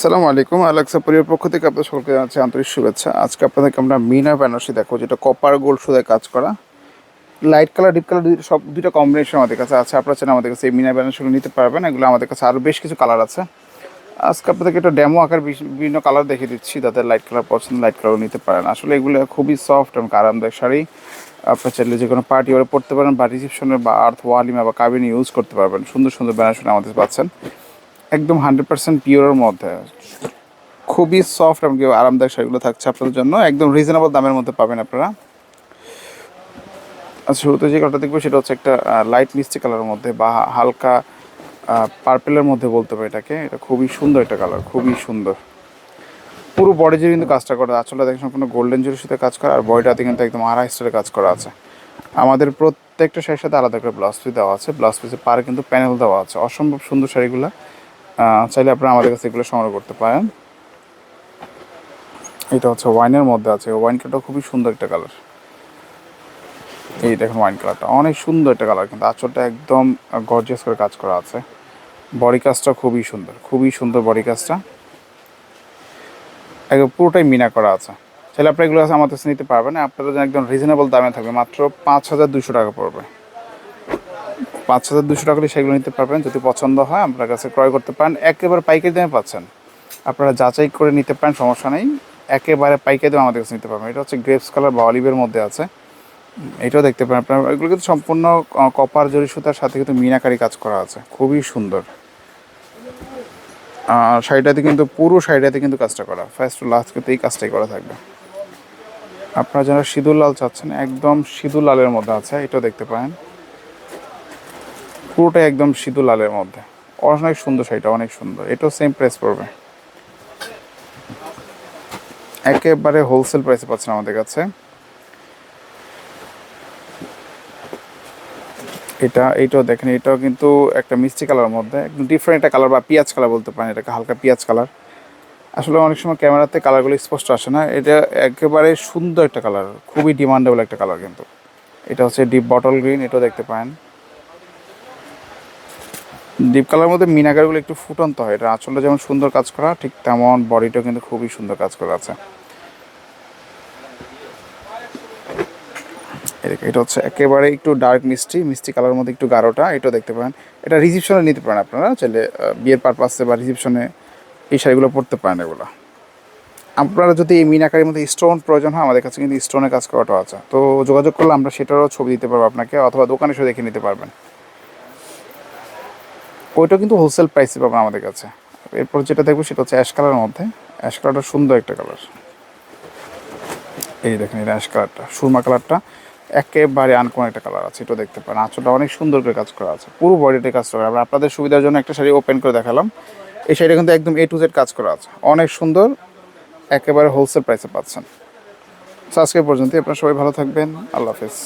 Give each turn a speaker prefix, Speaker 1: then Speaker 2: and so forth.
Speaker 1: আসসালামু আলাইকুম। আলেক্সা পরিবার পক্ষ থেকে আপনাদের সকলকে জানাচ্ছি আন্তরিক শুভেচ্ছা। আজকে আপনাদেরকে আমরা মিনা বেনারসি দেখো যেটা কপার গোল্ড সুদায় কাজ করা। লাইট কালার ডিপ কালার সব দুটো কম্বিনেশন আমাদের কাছে আছে। আপনারা চান আমাদের কাছে এই মিনা বেনারসিগুলো নিতে পারবেন। এগুলো আমাদের কাছে আরও বেশ কিছু কালার আছে। আজকে আপনাদেরকে একটা ডেমো আকার বিভিন্ন কালার দেখিয়ে দিচ্ছি, যাদের লাইট কালার পছন্দ লাইট কালারও নিতে পারেন। আসলে এগুলো খুবই সফট এবং আরামদায়ক শাড়ি। আপনার চাইলে যে কোনো পার্টি ওরে পড়তে পারেন, বা রিসেপশনের বা আর্থ ওয়ালিমা বা কাবিনে ইউজ করতে পারবেন। সুন্দর সুন্দর বেনারসি আমাদের পাচ্ছেন। একদম হান্ড্রেড পার্সেন্ট পিওরের মধ্যে। খুবই সফট এবং আরামদায়ক শাড়িগুলো থাকছে আপনাদের জন্য। একদম রিজনেবল দামের মধ্যে পাবেন আপনারা। আচ্ছা শুরুতে যে কালারটা দেখব সেটা হচ্ছে একটা লাইট মিষ্টি কালারের মধ্যে বা হালকা পার্পেলের মধ্যে বলতে পারি এটাকে। এটা খুবই সুন্দর একটা কালার খুবই সুন্দর। পুরো বডি জুড়ে কিন্তু কাজটা করা আসলে দেখেন সম্পূর্ণ গোল্ডেন জুড়ির সাথে কাজ করা, আর বডিটাতে কিন্তু একদম আড়াই স্টারের কাজ করা আছে। আমাদের প্রত্যেকটা শাড়ির সাথে আলাদা করে ব্লাউজ পিস দেওয়া আছে। ব্লাউজ পিসে পারে কিন্তু প্যানেল দেওয়া আছে। অসম্ভব সুন্দর শাড়িগুলো। চাইলে আপনারা আমাদের কাছে এগুলো সংগ্রহ করতে পারেন। এটা হচ্ছে ওয়াইনের মধ্যে আছে। ওয়াইন কালারটা খুবই সুন্দর একটা কালার। এই দেখুন ওয়াইন কালারটা। অনেক সুন্দর একটা কালার কিন্তু আঁচলটা একদম গর্জিয়াস করে কাজ করা আছে। বডি কাজটা খুবই সুন্দর। খুবই সুন্দর বডি কাজটা। একদম পুরোটাই মিনা করা আছে। তাহলে আপনি এগুলো আমাদের কাছে নিতে পারবেন। আপনারা একদম রিজনেবল দামে থাকবে। মাত্র পাঁচ হাজার দুশো টাকা পড়বে। পাঁচ হাজার দুশো টাকা সেগুলো নিতে পারবেন। যদি পছন্দ হয়, আপনার কাছে ক্রয় করতে পারেন। একেবারে পাইকারি দামে পাচ্ছেন। আপনারা যাচাই করে নিতে পারেন, সমস্যা নেই। একেবারে পাইকারি দামে আমাদের কাছে নিতে পারবেন। এটা হচ্ছে গ্রেপস কালার বা অলিভের মধ্যে আছে। এটাও দেখতে পারেন আপনারা। এগুলো কিন্তু সম্পূর্ণ কপার, জরি সুতার সাথে কিন্তু মিনাকারি কাজ করা আছে। খুবই সুন্দর। শাড়িটাতে কিন্তু, পুরো শাড়িটাতে কিন্তু কাজটা করা। ফার্স্ট টু লাস্ট কিন্তু এই কাজটাই করা থাকবে। আপনারা যারা সিঁদুর লাল চাচ্ছেন, একদম সিঁদুর লালের মধ্যে আছে, এটাও দেখতে পারেন। পুরোটাই একদম সিঁদুর লালের মধ্যে। অনেক সুন্দর শাড়িটা, অনেক সুন্দর। এটাও সেম প্রাইস পড়বে। একেবারে হোলসেল প্রাইসে পাচ্ছেন আমাদের কাছে। এটা এইটাও দেখেন, এটাও কিন্তু একটা মিষ্টি কালার মধ্যে, একদম ডিফারেন্ট একটা কালার বা পেঁয়াজ কালার বলতে পারেন, এটাকে হালকা পেঁয়াজ কালার আসলে অনেক সময় ক্যামেরাতে কালারগুলো স্পষ্ট আসে না। এটা একেবারে সুন্দর একটা কালার খুবই ডিমান্ডেবল একটা কালার কিন্তু। এটা হচ্ছে ডিপ বটল গ্রিন এটাও দেখতে পারেন। ডিপ কালার মধ্যে মিনাকারগুলো একটু ফুটন্ত হয়। এটা আঁচলটা যেমন সুন্দর কাজ করা, ঠিক তেমন বডিটাও কিন্তু খুবই সুন্দর কাজ করা আছে। এটা হচ্ছে একেবারে একটু ডার্ক মিষ্টি মিষ্টি কালারের মধ্যে একটু গাঢ়টা, এটাও দেখতে পারেন। এটা রিসিপশনে নিতে পারেন আপনারা, চাইলে বিয়ের পারপাসে বা রিসিপশনে এই শাড়িগুলো পরতে পারেন এগুলো। আপনারা যদি এই মিনাকারির মধ্যে স্টোন প্রয়োজন হয়, আমাদের কাছে কিন্তু স্টোনের কাজ করাটাও আছে। তো যোগাযোগ করলে আমরা সেটারও ছবি দিতে পারব আপনাকে, অথবা দোকানে এসে দেখে নিতে পারবেন। ওইটা কিন্তু হোলসেল প্রাইসে পাবেন আমাদের কাছে। এরপর যেটা দেখব সেটা হচ্ছে অ্যাশ কালারের মধ্যে। অ্যাশ কালারটা সুন্দর একটা কালার এই দেখেন এটা অ্যাশ কালারটা সুরমা কালারটা একেবারে আনকোন একটা কালার আছে এটা দেখতে পারেন। আঁচলটা অনেক সুন্দর করে কাজ করা আছে, পুরো বডিতে কাজ করা আমরা আপনাদের সুবিধার জন্য একটা শাড়ি ওপেন করে দেখালাম। এই শাড়িটা কিন্তু একদম এ টু জেড কাজ করা আছে। অনেক সুন্দর, একেবারে হোলসেল প্রাইসে পাচ্ছেন। আজকে পর্যন্ত আপনারা সবাই ভালো থাকবেন। আল্লাহ হাফেজ।